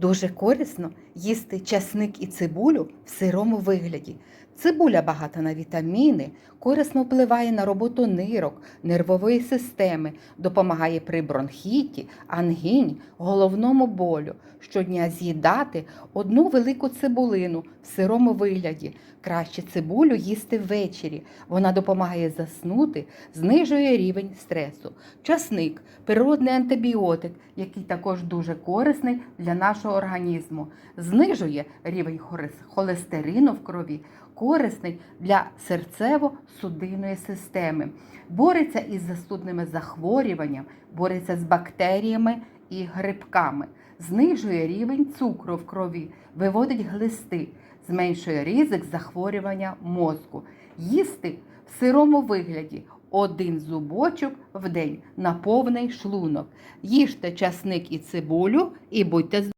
Дуже корисно їсти часник і цибулю в сирому вигляді. Цибуля багата на вітаміни, корисно впливає на роботу нирок, нервової системи, допомагає при бронхіті, ангіні, головному болю. Щодня з'їдати одну велику цибулину в сирому вигляді. Краще цибулю їсти ввечері. Вона допомагає заснути, знижує рівень стресу. Часник природний антибіотик, який також дуже корисний для нашого організму. Знижує рівень холестерину в крові, корисний для серцево-судинної системи. Бореться із застудними захворюванням, бореться з бактеріями і грибками, знижує рівень цукру в крові, виводить глисти, зменшує ризик захворювання мозку. Їсти в сирому вигляді один зубочок в день на повний шлунок. Їжте часник і цибулю і будьте здорові!